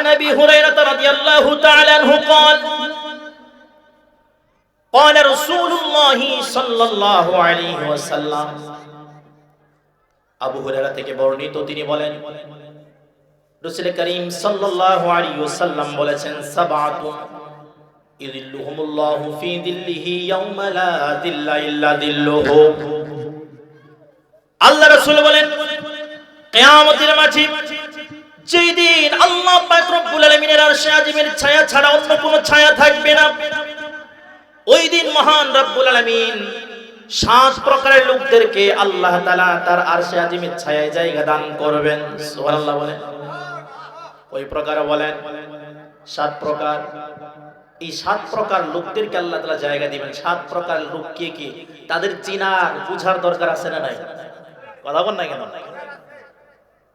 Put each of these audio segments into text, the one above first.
عن ابي هريره رضي الله تعالى عنه قال قال رسول الله صلى الله عليه وسلم আবু হুরায়রা থেকে বর্ণিত তিনি বলেন রাসূল করিম সাল্লাল্লাহু আলাইহি ওয়াসাল্লাম বলেছেন সাবাতু ইযিল্লুহুমুল্লাহু ফি দিল্লিহি ইয়াওমা লা দিল্লা ইল্লা দিল্লুহু আল্লাহ রাসূল বলেন কিয়ামতের মাঠে যেই দিন আল্লাহ পাক রব্বুল আলামিনের আরশে আজিমের ছায়া ছাড়া অন্য কোনো ছায়া থাকবে না। ওই দিন মহান রব্বুল আলামিন সাত প্রকারের লোকদেরকে আল্লাহ তাআলা তার আরশে আজিমের ছায়ায় জায়গা দান করবেন। সুবহানাল্লাহ বলেন। ওই প্রকার বলেন। সাত প্রকার। এই সাত প্রকার লোকদেরকে আল্লাহ তাআলা জায়গা দিবেন। সাত প্রকার লোক কে কি? তাদের চিনার, বুঝার দরকার আছে না নাই? কথা বল না কেন?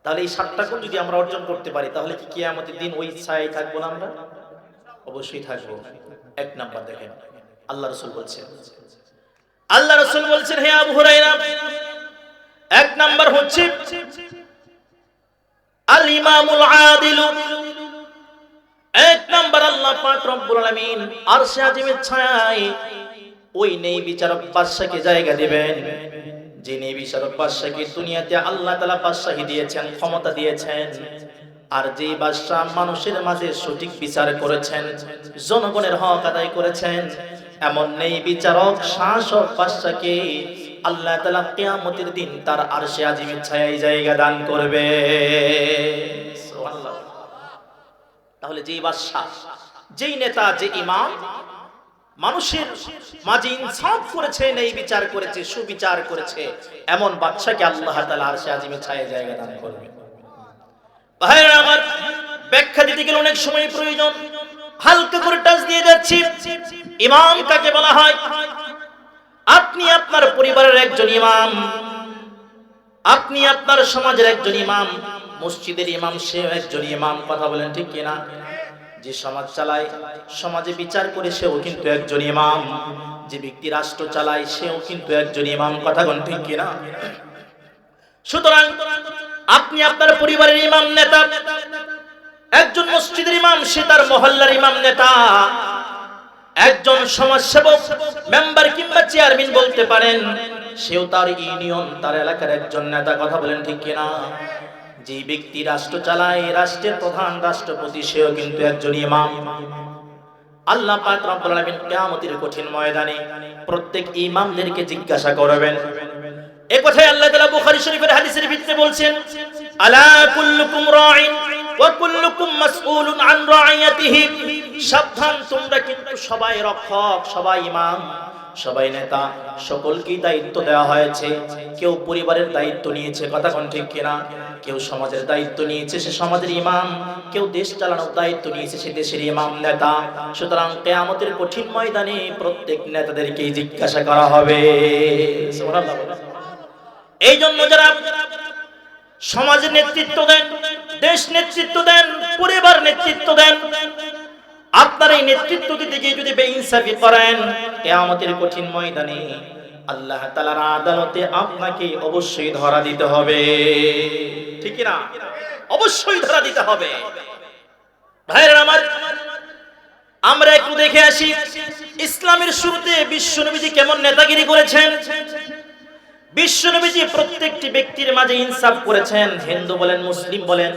তাহলে এই সাতটা গুণ যদি আমরা অর্জন করতে পারি, তাহলে কি কিয়ামতের দিন ওই ছায়ায় থাকব না আমরা? অবশ্যই থাকব। এক নাম্বার দেখেন, আল্লাহ রসুল বলছেন, আল্লাহ রসুল বলছেন, হে আবু হুরাইরা এক নাম্বার হচ্ছে, আল ইমামুল আদিল। এক নাম্বার আল্লাহ পাক রব্বুল আলামিন আরশে আজিমের ছায়ায় ওই নেই বিচারক বাদশাকে জায়গা দিবেন। যিনি বিচারক বাদশাকে দুনিয়াতে আল্লাহ তাআলা বাদশাহী দিয়েছেন, ক্ষমতা দিয়েছেন, আর যেই বাদশাহ মানুষের মাঝে সঠিক বিচার করেছেন, জনগণের হক আদায় করেছেন, এমন নেই বিচারক, শাসক বাদশাকে আল্লাহ তাআলা কিয়ামতের দিন তার আরশে আজিমের ছায়ায় জায়গা দান করবে। তাহলে যেই বাদশাহ, যেই নেতা, যে ইমাম মানুষের মাঝে ইনসাফ করেছে এই বিচার করেছে, সুবিচার করেছে, এমন বাদশাকে আল্লাহ তাআলা আরশে আজিমে ছায়া জায়গা দান করবে ভাইরা আমার ব্যাখ্যা দিতে গেলে অনেক সময় প্রয়োজন। হালকা করে টাচ দিয়ে যাচ্ছি। ইমাম কাকে বলা হয়? আপনি আপনার পরিবারের একজন ইমাম। আপনি আপনার সমাজের একজন ইমাম। মসজিদের ইমাম সে একজন ইমাম। কথা বলেন ঠিক কিনা? যে সমাজ চালায়, সমাজে বিচার করে সেও কিন্তু একজন ইমাম। যে ব্যক্তি রাষ্ট্র চালায়, সেও কিন্তু একজন ইমাম। কথা বলেন ঠিক কিনা? সুতরাং আপনি আপনার পরিবারের ইমাম নেতা, একজন মসজিদের ইমাম, সে তার মহল্লার ইমাম নেতা। একজন সমাজসেবক, মেম্বার কিংবা চেয়ারম্যান বলতে পারেন, সেও তার ইউনিয়ন, তার এলাকার একজন নেতা। কথা বলেন ঠিক কিনা? যে ব্যক্তি রাষ্ট্র চালায় রাষ্ট্রের প্রধান রাষ্ট্রপতি, সেও কিন্তু একজন ইমাম। আল্লাহ পাক রব্বুল আলামিন কিয়ামতের কঠিন ময়দানে প্রত্যেক ইমামদেরকে জিজ্ঞাসা করবেন। এই কথাই আল্লাহ তাআলা বুখারী শরীফের হাদিসের ভিতরে বলছেন, আলা কুল্লুকুম রাঈন ওয়া কুল্লুকুম মাসউলুন আন রাইয়াতিহি। সাবধান, তোমরা কিন্তু সবাই রক্ষক, সবাই ইমাম। সবাই নেতা, সকলকেই দায়িত্ব দেওয়া হয়েছে। কেউ পরিবারের দায়িত্ব নিয়েছে, কথা কোন ঠিক কিনা? কেউ সমাজের দায়িত্ব নিয়েছে, সে সমাজের ইমাম। কেউ দেশ চালানোর দায়িত্ব নিয়েছে, সে দেশের ইমাম নেতা। সুতরাং কেয়ামতের কঠিন ময়দানে প্রত্যেক নেতাদেরকে জিজ্ঞাসা করা হবে। এই জন্য যারা সমাজের নেতৃত্ব দেন, দেশ নেতৃত্ব দেন, পরিবার নেতৃত্ব দেন, আপনার এই নেতৃত্ব দিতে গিয়ে যদি বেইনসাফি করেন কিয়ামতের কঠিন ময়দানে আল্লাহ তাআলার আদালতে আপনাকে অবশ্যই ধরা দিতে হবে। ঠিক না অবশ্যই ধরা দিতে হবে। ভাইরা আমার, আমরা একটু দেখে আসি, ইসলামের শুরুতে বিশ্বনবীজি কেমন নেতাগিরি করেছেন? বিশ্বনবীজি প্রত্যেকটি ব্যক্তির মাঝে ইনসাফ করেছেন, হিন্দু বলেন, মুসলিম বলেন।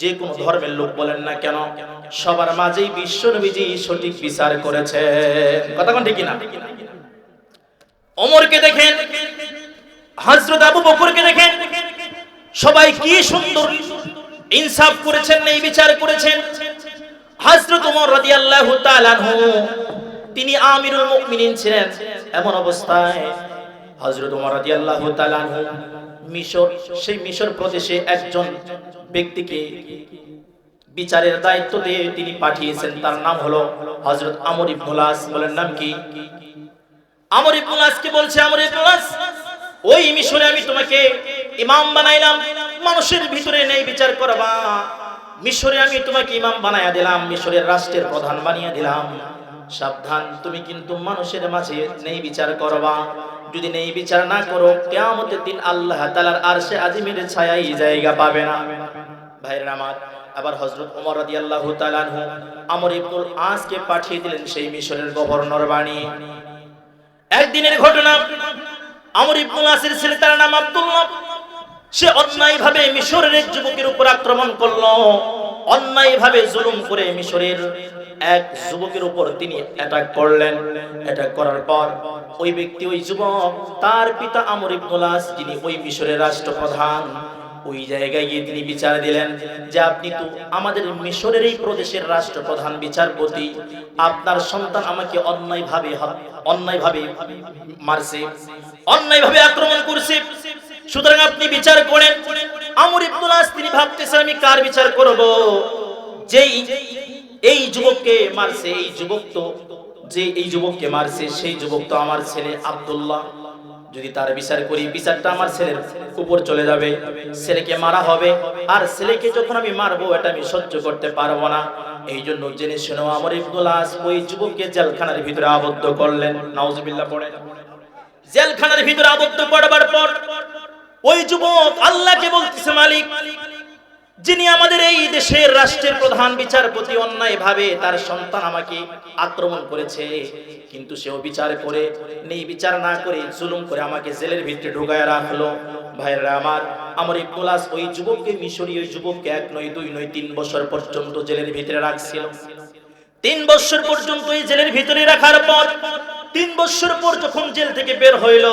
যে কোনো ধর্মের লোক বলেন না কেন, সবার মাঝেই বিশ্বনবীজি সঠিক বিচার করেছেন। কথা কোন ঠিক না ওমরকে দেখেন, হযরত আবু বকরকে দেখেন, সবাই কি সুন্দর ইনসাফ করেছেন এই বিচার করেছেন। হযরত ওমর রাদিয়াল্লাহু তাআলা তিনি আমিরুল মুমিনিন ছিলেন। এমন অবস্থায় হযরত ওমর রাদিয়াল্লাহু তাআলা মিশর, সেই মিশর প্রদেশে একজন ব্যক্তিকে বিচারের দায়িত্ব দিয়ে তিনি পাঠিয়েছেন, তার নাম হলো হজরত আমর ইবনুল বলেন, নাম কি? আমর আসকে বলছে? আমর ইবনুল ওই মিশরে আমি তোমাকে ইমাম বানাইলাম, মানুষের ভিতরে নেই বিচার করবা। মিশরে আমি তোমাকে ইমাম বানায়া দিলাম, মিশরের রাষ্ট্রের প্রধান বানিয়ে দিলাম। সাবধান, তুমি কিন্তু মানুষের মাঝে নেই বিচার করবা। যদি নেই বিচার না করো, কিয়ামতের দিন আল্লাহ তাআলার আরশে আজিমের ছায়ায় জায়গা পাবে না। ভাইরা আমার, আবার হজরত ওমর রাদিয়াল্লাহু তাআলা আনহু আমর ইবনুল আসকে পাঠিয়ে দিলেন সেই মিশরের গভর্নর বানিয়ে একদিনের ঘটনা, আমর ইবনুল আসের ছেলে তার নাম আব্দুল্লাহ। সে অন্যায় ভাবে মিশরের যুবকের উপর আক্রমণ করল। অন্যায় ভাবে জুলুম করে মিশরের এক যুবকের উপর তিনি অ্যাটাক করলেন। অ্যাটাক করার পর ওই ব্যক্তি, ওই যুবক, তার পিতা আমর ইবনুল আস যিনি ওই মিশরের রাষ্ট্রপ্রধান, ওই জায়গায় গিয়ে তিনি বিচার দিলেন যে আপনি তো আমাদের মিশরের এই প্রদেশের রাষ্ট্রপ্রধান বিচারপতি, আপনার সন্তান আমাকে অন্যায়ভাবে অন্যায়ভাবে মারছে, অন্যায়ভাবে আক্রমণ করছে। সুতরাং আপনি বিচার করেন। আমর ইবনুল আস তিনি ভাবতেছেন, আমি কার বিচার করব? যেই এই যুবককে মারছে, এই যুবক তো যে এই যুবককে মারছে, সেই যুবক তো আমার ছেলে আব্দুল্লাহ। যদি তার বিচার করি, বিচারটা আমার ছেলের উপর চলে যাবে। ছেলেকে মারা হবে। আর ছেলেকে যখন আমি মারবো, এটা আমি সহ্য করতে পারব না। এই জন্য জেনে শুনো আমার ইবনুল আস ওই যুবককে জেলখানার ভিতরে আবদ্ধ করলেন। নাউজুবিল্লাহ পড়ে জেলখানার ভিতরে আবদ্ধ করবার পর ওই যুবক আল্লাহকে বলতেছে, মালিক যিনি আমাদের এই দেশের রাষ্ট্রের প্রধান বিচারপতি অন্যায় ভাবে তার সন্তান আমাকে আক্রমণ করেছে, কিন্তু সেও বিচার করে, নেই বিচার না করে, জুলুম করে আমাকে জেলের ভিতরে ঢুকায় রাখল। ভাইরা আমার আমার ইবনুলাস ওই যুবককে, মিশরি ওই যুবককে এক নয়, দুই নয়, তিন বছর পর্যন্ত জেলের ভিতরে রাখছিল। তিন বছর পর্যন্ত এই জেলের ভিতরে রাখার পর তিন বছর পর যখন জেল থেকে বের হইল,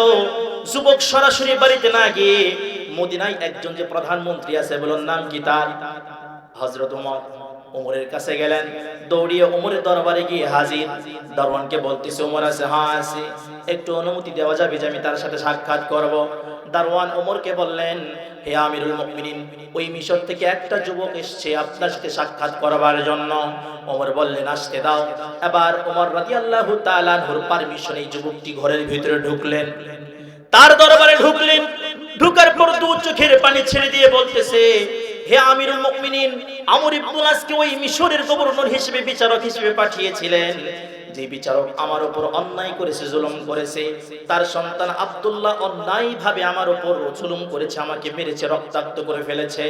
যুবক সরাসরি বাড়িতে না গিয়ে মদিনায় একজন যে প্রধানমন্ত্রী আছে, বলুন নাম কি তার? হজরত উমর। উমরের কাছে গেলেন, দৌড়িয়ে উমরের দরবারে গিয়ে হাজির। দরওয়ানকে বলতেছে, উমর আছে? হ্যাঁ আছে। একটু অনুমতি দেওয়া যাবে যে আমি তার সাথে সাক্ষাৎ করব। দারওয়ান ওমরকে বললেন, হে আমিরুল মুমিনিন, ওই মিশর থেকে একটা যুবক এসেছে আপনার সাথে সাক্ষাৎ করবার জন্য। ওমর বললেন, আসতে দাও। এবার ওমর রাদিয়াল্লাহু তাআলা আনহুর পারমিশন এই যুবকটি ঘরের ভিতরে ঢুকলেন। তার দরবারে ঢুকলেন। ঢুকার পর দু চোখের পানি ছেড়ে দিয়ে বলতেছে, হে আমিরুল মুমিনিন, আমর ইবনুল আসকে ওই মিশরের গভর্নর হিসেবে বিচারক হিসেবে পাঠিয়েছিলেন। যে বিচারক আমার উপর অন্যায় করেছে, জুলুম করেছে, তার সন্তান আব্দুল্লাহ অন্যায় ভাবে আমার উপর জুলুম করেছে, আমাকে মেরেছে, রক্তাক্ত করে ফেলেছে।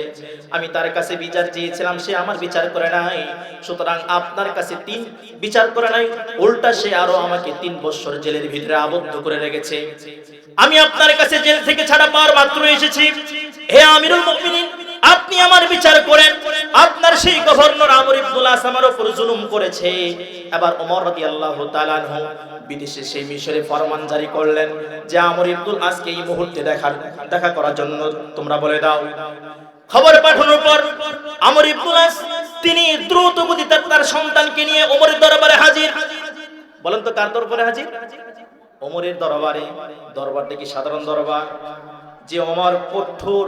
আমি তার কাছে বিচার চেয়েছিলাম, সে আমার বিচার করে নাই। সুতরাং আপনার কাছে তিন বিচার করে নাই, উল্টা সে আরও আমাকে তিন বছর জেলের ভিতরে আবদ্ধ করে রেখেছে। আমি আপনার কাছে জেল থেকে ছাড়া পাওয়ার মাত্র এসেছি। হে আমিরুল মুমিনিন, আপনি আমার বিচার করেন। আপনার সেই গভর্নর আমর ইবনুল আমার উপর জুলুম করেছে। এবার ওমর রাদিয়াল্লাহু তাআলা বিদেশে সেই মিশরে ফরমান জারি করলেন যে আমর ইবনুল আসকে এই মুহূর্তে দেখার দেখা করার জন্য তোমরা বলে দাও। খবর পাঠানোর পর আমর ইবনুল আস তিনি দ্রুত গতিতে তার সন্তানকে নিয়ে ওমরের দরবারে হাজির। বলেন তো কার দরবারে হাজির? ওমরের দরবারে, দরবারটা কি সাধারণ দরবার? যে ওমর কঠোর,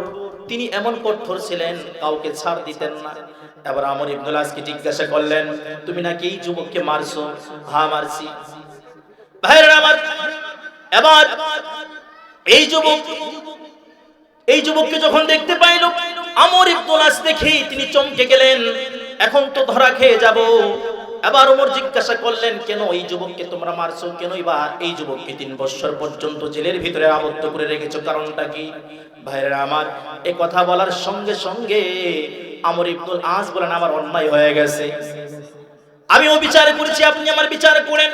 তিনি এমন কঠোর ছিলেন, কাউকে ছাড় দিতেন না। এবার আমর ইবনুল আজকে জিজ্ঞাসা করলেন, তুমি নাকি এই যুবককে মারছো? হা মারছি। ভাইরা আমার, এবার এই যুবক, এই যুবককে যখন দেখতে পাইল, আমর ইবনুল আস দেখে তিনি চমকে গেলেন। এখন তো ধরা খেয়ে যাব। এবার ওমর জিজ্ঞাসা করলেন, কেন এই যুবককে তোমরা মারছো? কেনই বা এই যুবককে তিন বছর পর্যন্ত জেলের ভিতরে আবদ্ধ করে রেখেছো? কারণটা কি? ভাইরা আমার এই কথা বলার সঙ্গে সঙ্গে আমর ইবনুল আস বলেন, আমার অন্যায় হয়ে গেছে। আমি ও বিচার করেছি, আপনি আমার বিচার করেন।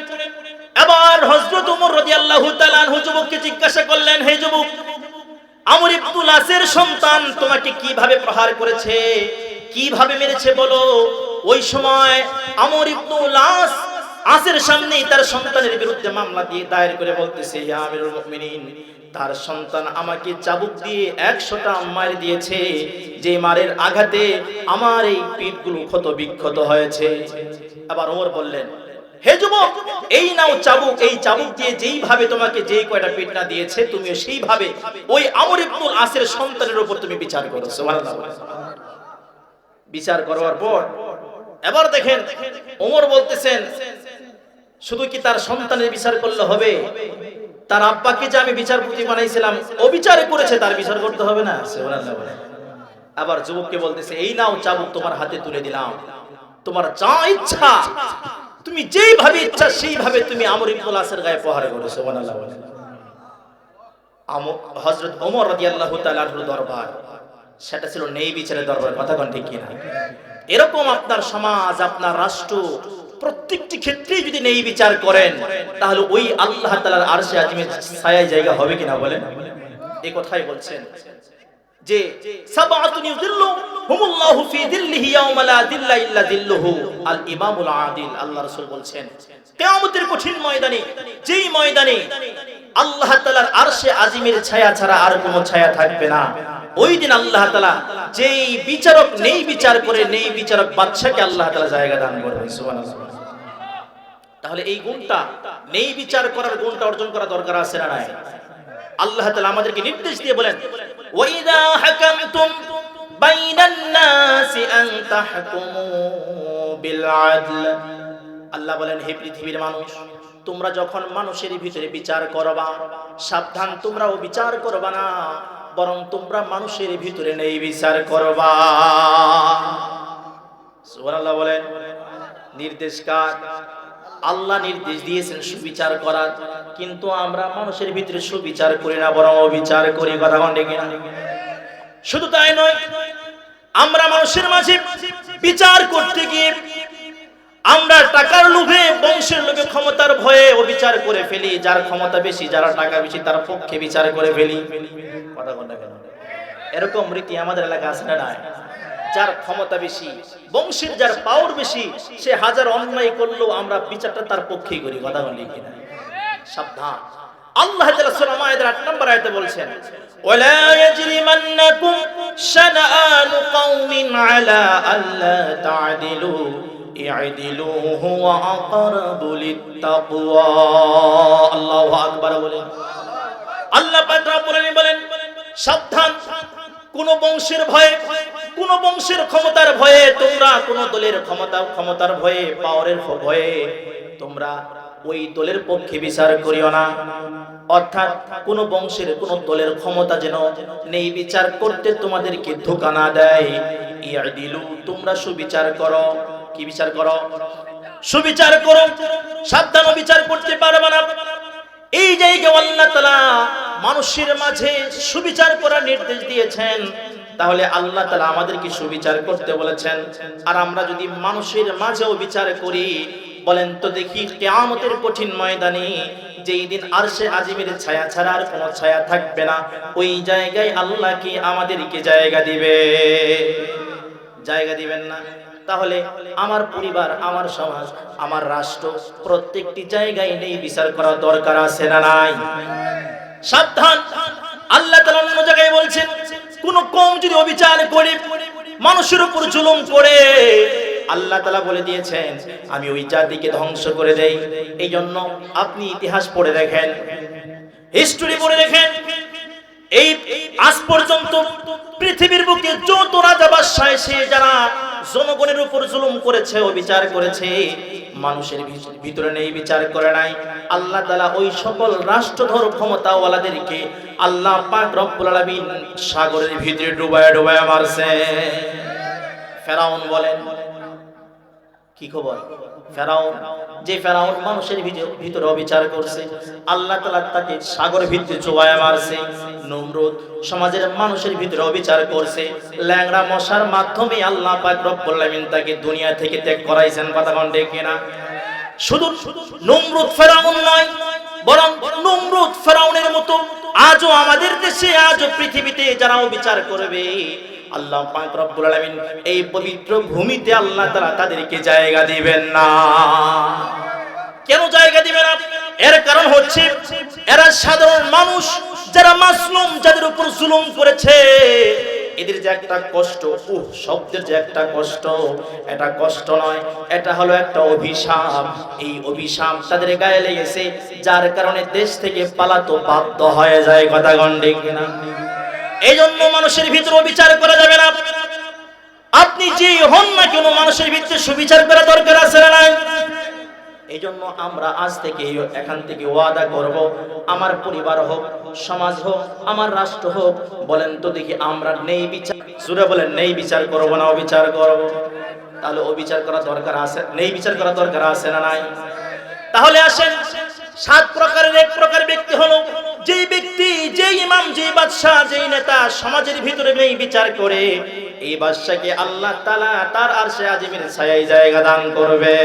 এবার হযরত ওমর রাদিয়াল্লাহু তাআলা আনহু যুবককে জিজ্ঞাসা করলেন, হে যুবক, আমর ইবনুল আসের সন্তান তোমাকে কীভাবে প্রহার করেছে? কীভাবে মেরেছে বলো? ওই সময় আমর ইবনুল আস আসের সামনে তার সন্তানের বিরুদ্ধে মামলা দিয়ে দায়ের করে বলতেছে, ইয়া আমিরুল মুমিনিন, তার সন্তান আমাকে চাবুক দিয়ে একশোটা মার দিয়েছে। যে মারের আঘাতে আমার এই পিঠগুলো ক্ষত বিক্ষত হয়েছে। আবার ওমর বললেন, হে যুবক, এই নাও চাবুক, এই চাবুক দিয়ে যেইভাবে তোমাকে যেই কয়টা পিটনা দিয়েছে তুমি সেইভাবে ওই আমর ইবনুল আসের সন্তানের উপর তুমি বিচার করো। সুবহানাল্লাহ বিচার করার পর এবার দেখেন ওমর বলতেছেন, শুধু কি তার সন্তানের বিচার করলে হবে? তার আব্বাকে যে আমি বিচারপতি বানাইছিলাম, ও বিচার করেছে, তার বিচার করতে হবে না? আবার যুবককে বলতেছে, এই নাও চাবুক তোমার হাতে তুলে দিলাম। তোমার যা ইচ্ছা, তুমি যেইভাবে ইচ্ছা, সেইভাবে তুমি আমর ইবনুল আসের গায়ে প্রহার করো, সুবহানাল্লাহ হযরত ওমর রাদিয়াল্লাহু তাআলার দরবার সেটা ছিল নেই বিচারের দরবার, কথা কোন ঠিক কিনা? এরকম আপনার সমাজ, আপনার রাষ্ট্র, প্রত্যেকটি ক্ষেত্রে যদি নেই বিচার করেন, তাহলে ওই আল্লাহ তালার আরশে আজমের ছায়া জায়গা হবে কিনা বলেন? এ কথাই বলছেন। যে সাবাতুন ইউযিল্লু, হুমুল্লাহু ফি ইয়াওমা লা ইল্লা আল ইমামুল আদিল, আল্লাহ রাসূল কিয়ামতের কঠিন ময়দানে, যেই ময়দানে আল্লাহ তাআলার আরশে ছায়া ছাড়া আর কোনো ছায়া থাকবে না। ওই দিন আল্লাহ তাআলা যেই বিচারক, নেই বিচার করে, নেই বিচারক বাদশাকে আল্লাহ তাআলা জায়গা দান সুবহানাল্লাহ। তাহলে এই গুণটা, নেই বিচার করার গুণটা অর্জন করা দরকার আছে না নাই? আল্লাহ তাআলা আমাদেরকে নির্দেশ দিয়ে বলেন আল্লাহ বলেন, হে পৃথিবীর মানুষ, তোমরা যখন মানুষের ভিতরে বিচার করবা, সাবধান, তোমরাও বিচার করবা না, বরং তোমরা মানুষের ভিতরে নেই বিচার করবা। বলেন, নির্দেশ কার? আল্লাহ নির্দেশ দিয়েছেন সুবিচার করার। কিন্তু আমরা মানুষের ভিতরে সুবিচার করি না, বরং অবিচার করি, কথা কিনা শুধু তাই নয়, আমরা মানুষের মাঝে বিচার করতে গিয়ে আমরা টাকার লোভে, বংশের লোভে ক্ষমতার ভয়ে অবিচার করে ফেলি, যার ক্ষমতা বেশি, যারা টাকা বেশি, তার পক্ষে বিচার করে ফেলি। এরকম রীতি আমাদের এলাকা আছে না নাই? যার ক্ষমতা বেশি, বংশের যার পাওয়ার বেশি, সে হাজার অন্যায় করলেও আমরা বিচারটা তার পক্ষেই করি, কথা বলি কিনা? সাবধান। আল্লাহ তাআলা সূরা মায়েদার 8 নম্বর আয়াতে বলছেন, ওয়ালা ইয়াজরিমান্নাকুম শানাআনু কওমিন আলা আল্লা তা'দিলু ই'দিলু হুয়া আকরাবু লিত্তাকওয়া। আল্লাহু আকবার বলেন। আল্লাহ পাক রব্বুল আলামিন বলেন, সাবধান, কোন বংশের ভয়ে, কোন বংশের ক্ষমতার ভয়ে তোমরা কোন দলের ক্ষমতা, ক্ষমতার ভয়ে, পাওয়ারের ভয়ে তোমরা ওই দলের পক্ষে বিচার করিও না। অর্থাৎ কোন বংশের কোন দলের ক্ষমতা যেন নেই, বিচার করতে তোমাদেরকে ধোকা না দেয়। ইয়াদিলু, তোমরা সুবিচার করো। কি বিচার করো? সুবিচার করো। সাবধান বিচার করতে পারবে না। এই জায়গায় আল্লাহ তাআলা মানুষের মাঝে সুবিচার করার নির্দেশ দিয়েছেন। তাহলে আল্লাহ তালা আমাদেরকে সুবিচার করতে বলেছেন। আর আমরা যদি মানুষের মাঝেও বিচার করি বলেন তো দেখি কিয়ামতের কঠিন ময়দানে যেই দিন আরশে আজিমের ছায়া ছাড়া আর কোনো ছায়া থাকবে না, ওই জায়গায় আল্লাহ কি আমাদেরকে জায়গা দিবে? জায়গা দিবেন না। তাহলে আমার পরিবার, আমার সমাজ, আমার রাষ্ট্র প্রত্যেকটি জায়গায় নেই, বিচার করা দরকার আছে না নাই? সাবধান। আল্লাহ তাআলা অন্য জায়গায় বলছেন, কোন কম যদি অবিচার করে, মানুষের উপর জুলুম করে আল্লাহ তালা বলে দিয়েছেন, আমি ওই জাতিকে ধ্বংস করে দেই। এই জন্য আপনি ইতিহাস পড়ে দেখেন হিস্টোরি পড়ে দেখেন। এই আজ পর্যন্ত পৃথিবীর বুকে যত রাজা বাদশাহ এসে যারা জনগণের উপর জুলুম করেছে অবিচার করেছে, মানুষের ভিতরে নেই, বিচার করে নাই। আল্লাহ তাআলা ওই সকল রাষ্ট্রধর ক্ষমতাওয়ালাদেরকে আল্লাহ পাক রব্বুল আলামিন সাগরের ভিতরে ডুবায় ডুবায় মারছে। ফেরাউন বলেন কি খবর? ফেরাউন, যে ফেরাউন মানুষের ভিতরে অবিচার করছে, আল্লাহ তাআলা তাকে সাগর ভিতরে চোবায় মারছে, নমরুদ সমাজের মানুষের ভিতরে অবিচার করছে, ল্যাংড়া মশার মাধ্যমে আল্লাহ পাক রব্বুল তাকে দুনিয়া থেকে ত্যাগ করাইছেন, কথা কন কিনা? শুধু নমরুদ ফেরাউন নয়, বরং নমরুদ ফেরাউনের মতো আজও আমাদের দেশে, আজও পৃথিবীতে যারা বিচার করবে আল্লাহ পাক রব্বুল আলামিন এই পবিত্র ভূমিতে আল্লাহ তাআলা তাদেরকে জায়গা দিবেন না। কেন জায়গা দিবে না? এর কারণ হচ্ছে এরা সাধারণ মানুষ, যারা মাসলুম, যাদের উপর জুলুম করেছে। এদের যে একটা কষ্ট, উহ, শব্দের যে একটা কষ্ট, এটা কষ্ট নয়, এটা হলো একটা অভিশাপ। এই অভিশাপ তাদের গায়ে লেগেছে, যার কারণে দেশ থেকে পালাতো বাধ্য হয়ে যায়, কথা কিনা এই জন্য মানুষের ভিতরে বিচার করা যাবে না। আপনি যে হন না কেন মানুষের ভিতরে সুবিচার করা দরকার আছে না নাই? এই জন্য আমরা আজ থেকে এখান থেকে ওয়াদা করব, আমার পরিবার হোক, সমাজ হোক, আমার রাষ্ট্র হোক, বলেন তো দেখি আমরা নেই বিচার সুরে বলেন নেই বিচার করব না অবিচার করব? তাহলে অবিচার করা দরকার আছে, নেই বিচার করা দরকার আছে না নাই? তাহলে আসেন, সাত প্রকারের এক প্রকার ব্যক্তি হলো যেই ব্যক্তি, যেই ইমাম, যেই বাদশাহ, যেই নেতা সমাজের ভিতরে নেই বিচার করে, এই বাদশাকে আল্লাহ তালা তার আর সে আজিমের ছায়ায় জায়গা দান করবে।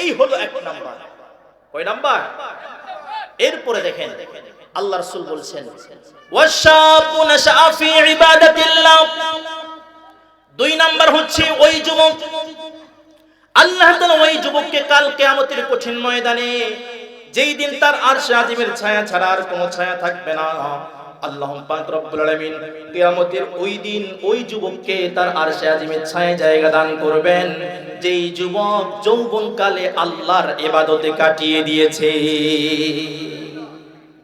এই হলো এক নাম্বার। কয় নাম্বার? এরপরে দেখেন, আল্লাহ রাসূল বলছেন দুই নাম্বার হচ্ছে, ওই যুবক, আল্লাহ ওই যুবককে কাল কিয়ামতের কঠিন ময়দানে যেই দিন তার আরশে আজিমের ছায়া ছাড়া আর কোনো ছায়া থাকবে না। আল্লাহ ওই দিন ওই যুবককে তার আজিমের ছায়া জায়গা দান করবেন, যেই যুবক যৌবনকালে আল্লাহর ইবাদতে কাটিয়ে দিয়েছে।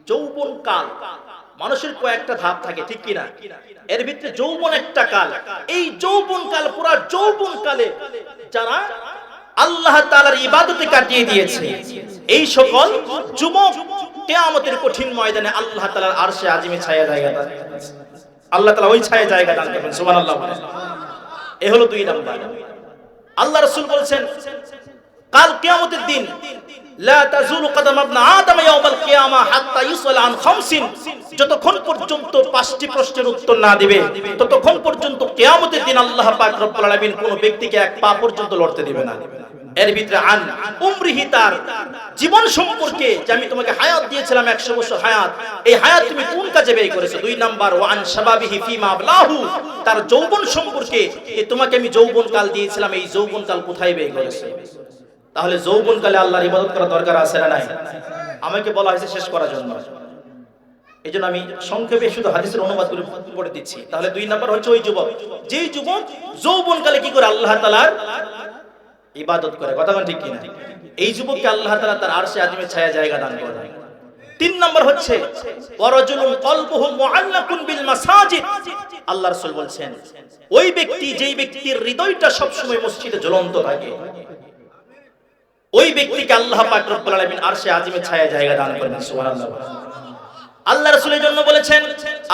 যৌবন কাল মানুষের কয়েকটা ধাপ থাকে, ঠিক কিনা? এর ভিতরে যৌবন একটা কাল। এই যৌবন কাল পুরা যৌবন কালে যারা আল্লাহ তালার ইবাদতে কাটিয়ে দিয়েছে। এই সকল যুবক কিয়ামতের কঠিন ময়দানে আল্লাহ তালার আরশে আজিমে ছায়া জায়গা আল্লাহ তালা ওই ছায়া জায়গা দান সুবহানাল্লাহ বলেন। এ হলো দুই নাম্বার। আল্লাহ রসুল বলেছেন কাল কিয়ামতের দিন জীবন সম্পর্কে যে আমি তোমাকে হায়াত দিয়েছিলাম 100 বছর হায়াত, এই হায়াত তুমি কোন কাজে ব্যয় করেছ? দুই নাম্বার ওয়ান শাবাবিহি তার যৌবন সম্পর্কে তোমাকে আমি যৌবন কাল দিয়েছিলাম, এই যৌবন কাল কোথায় ব্যয় করেছ? তাহলে যৌবনকালে আল্লাহর ইবাদত করা দরকার আছে না নাই? আমাকে বলা হয়েছে শেষ করার জন্য। এই জন্য আমি সংক্ষেপে শুধু হাদিসের অনুবাদ করে পড়ে দিচ্ছি। তাহলে দুই নাম্বার হচ্ছে ওই যুবক। যেই যুবক যৌবনকালে কি করে আল্লাহ তালার ইবাদত করে? কথা ঠিক কিনা? এই যুবককে আল্লাহ তালা তার আরশে আজমে ছায়া জায়গা দান করে। তিন নম্বর হচ্ছে আল্লাহ রাসূল বলছেন, ওই ব্যক্তি যেই ব্যক্তির হৃদয়টা সব সময় মসজিদে জ্বলন্ত থাকে ওই ব্যক্তিকে আল্লাহ পাক রব্বুল আলামিন আরশে আজিমে ছায়া জায়গা দান করবেন, সুবহানাল্লাহ। আল্লাহ রাসূলের জন্য বলেছেন,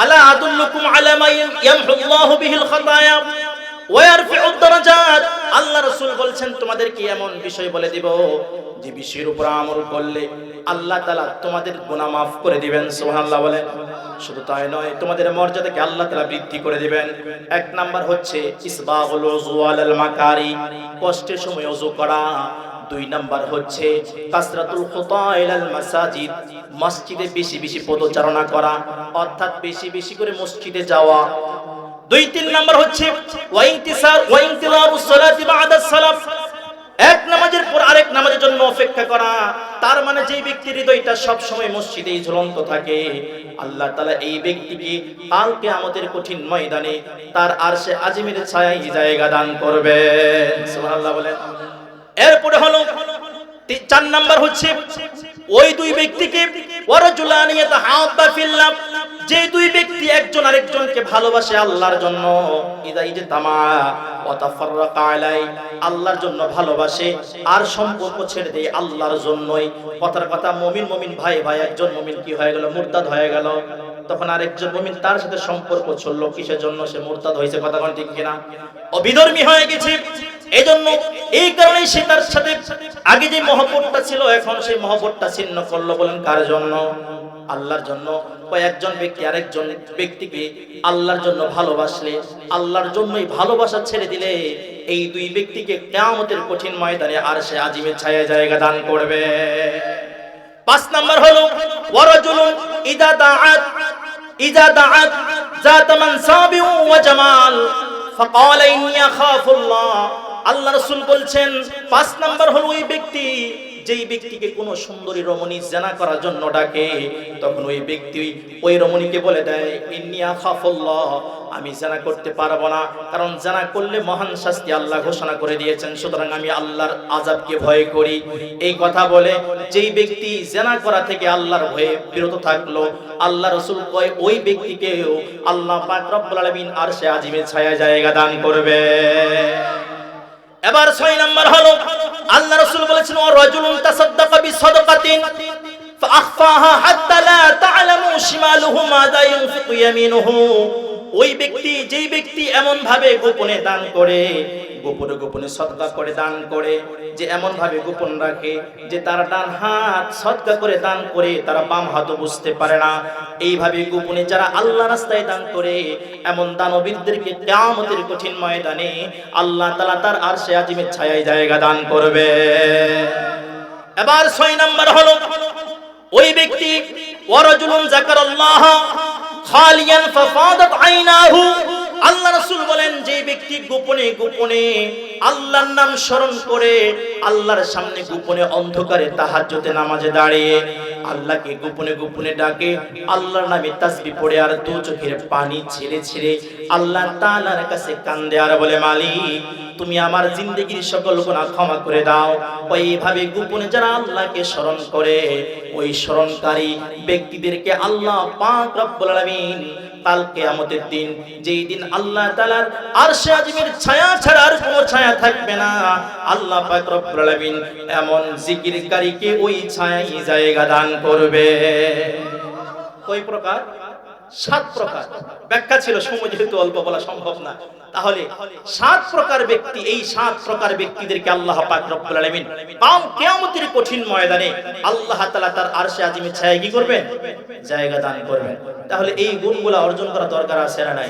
আলা আদুল্লুকুম আলা মা ইয়ামহুল্লাহু বিহিল খাতায়া ওয়া ইয়ারফিউদ দারাজাত আল্লাহ রাসূল বলছেন, তোমাদেরকে এমন বিষয় বলে দিব যে বিষয়ের উপর আমল করলে আল্লাহ তাআলা তোমাদের গুনাহ maaf করে দিবেন, সুবহানাল্লাহ বলেন। শুধু তাই নয়, তোমাদের মর্যাদাকে আল্লাহ তাআলা বৃদ্ধি করে দিবেন। এক নাম্বার হচ্ছে, ইসবাগুল ওযু আলাল মাকারি। কষ্টের সময় ওযু করা দুই নাম্বার হচ্ছে কাসরাতুল খুতা ইলাল মাসাজিদ, মসজিদে বেশি বেশি পদচারণা করা, অর্থাৎ বেশি বেশি করে মসজিদে যাওয়া। দুই তিন নাম্বার হচ্ছে ওয়াইন্তিসার ওয়াইন্তিলারুস সালাতি বাদাস সালাম এক নামাজের পর আরেক নামাজের জন্য অপেক্ষা করা, তার মানে যে ব্যক্তির হৃদয়টা সব সময় মসজিদেই ঝুলন্ত থাকে, আল্লাহ তাআলা এই ব্যক্তিকে কালকে আমাদের কঠিন ময়দানে তার আরশে আজিমের ছায়ায় জায়গা দান করবে সুবহানাল্লাহ বলেন এরপরে হলো চার নাম্বার হচ্ছে, ওই দুই ব্যক্তিকে যে দুই ব্যক্তি একজন আরেকজনকে ভালোবাসে আল্লাহর জন্য আল্লাহর জন্য ভালোবাসে, আর সম্পর্ক ছেড়ে দেয় আল্লাহর জন্যই। কথার কথা, মমিন মমিন ভাই ভাই, একজন মমিন কি হয়ে গেল? মুরতাদ হয়ে গেল। তখন আরেকজন মুমিন তার সাথে সম্পর্ক চলল কিসের জন্য সে মুরতাদ হয়েছে কথা কোন ঠিক কিনা? অবিধর্মী হয়ে গেছে। এই এই কারণে সে তার সাথে আগে যে মহব্বতটা ছিল, এখন সেই মহব্বতটা ছিন্ন করল বলেন কার জন্য? আল্লাহর জন্য। কয়েকজন ব্যক্তি আরেকজন ব্যক্তিকে আল্লাহর জন্য ভালোবাসলে, আল্লাহর জন্যই ভালোবাসা ছেড়ে দিলে এই দুই ব্যক্তিকে কিয়ামতের কঠিন ময়দানে আর সে আজিমের ছায়া জায়গা দান করবে। পাঁচ নাম্বার হলো ওয়ারাজুলুন ইদা দাআত ইদা দাআত জাত মানসাবি وجمال فقال ফাকালা ইন্নী الله আল্লাহ রসুল বলছেন, পাঁচ নাম্বার হলো ওই ব্যক্তি যেই ব্যক্তিকে কোনো সুন্দরী রমণী জানা করার জন্য ডাকে, তখন ওই ব্যক্তি ওই রমণীকে বলে দেয়, ইন্নী আখাফুল্লাহ, আমি জানা করতে পারব না। কারণ জানা করলে মহান শাস্তি আল্লাহ ঘোষণা করে দিয়েছেন। সুতরাং আমি আল্লাহর আজাবকে ভয় করি। এই কথা বলে যেই ব্যক্তি জানা করা থেকে আল্লাহর ভয়ে বিরত থাকল, আল্লাহ রসুল কয়, ওই ব্যক্তিকেও আল্লাহ পাক রব্বুল আলামিন আরশে আজিমে ছায়া জায়গা দান করবে। এবার ছয় নম্বর হলো আল্লাহ রসুল বলেছেন ও রাজুলুন তাসাদ্দাকা বিসাদাকাতিন فأخفاها حتى لا تعلم شماله ماذا ينفق يمينه ওই ব্যক্তি যেই ব্যক্তি এমন ভাবে গোপনে দান করে, গোপনে গোপনে সদকা করে দান করে, যে এমন ভাবে গোপন রাখে, যে তার ডান হাত সদকা করে দান করে, তারা বাম হাতও বুঝতে পারে না। এইভাবে গোপনে যারা আল্লাহ রাস্তায় দান করে, এমন দানবীরদেরকে কিয়ামতের কঠিন ময়দানে আল্লাহ তাআলা তার আরশে আজিমের ছায়ায় জায়গা দান করবে। এবার ছয় নাম্বার হলো, ওই ব্যক্তি ওয়ারাজুলুন যাকারাল্লাহ খালিয়ান ফাফাদাত আইনাহু। আল্লাহ রাসূল বলেন, যে ব্যক্তি গোপনে গোপনে আল্লাহর নাম স্মরণ করে, আল্লাহর সামনে গোপনে অন্ধকারে তাহাজ্জুদে নামাজে দাঁড়িয়ে আল্লাহকে গোপনে গোপনে ডাকে। আল্লাহর নামে তাসবিহ পড়ে আর দু চোখের পানি ছেড়ে ছেড়ে আল্লাহ তাআলার কাছে কান্দে আর বলে, মালিক, তুমি আমার জিন্দগির সকল গুনাহ ক্ষমা করে দাও। ওইভাবে গোপনে যারা আল্লাহকে স্মরণ করে, ওই স্মরণকারী ব্যক্তিদেরকে আল্লাহ পাক রব্বুল আলামিন কাল কেয়ামতের দিন, যেই দিন আল্লাহ তালার আর সে আজিমের ছায়া ছাড়া আর কোনো ছায়া থাকবে না। আল্লাহ পাক রব্বুল আলামিন এমন জিকিরকারীকে ওই ছায়া জায়গা দান করবে। কয় প্রকার? সাত প্রকার। ব্যাখ্যা ছিল সময় যেহেতু অল্প বলা সম্ভব না। তাহলে সাত প্রকার ব্যক্তি, এই সাত প্রকার ব্যক্তিদেরকে আল্লাহ পাক রব্বুল আলামিন পাম কিয়ামতের কঠিন ময়দানে আল্লাহ তাআলা তার আরশে আজিমে ছায়া কি করবেন? জায়গা দান করবেন। তাহলে এই গুণগুলো অর্জন করা দরকার আছে না নাই?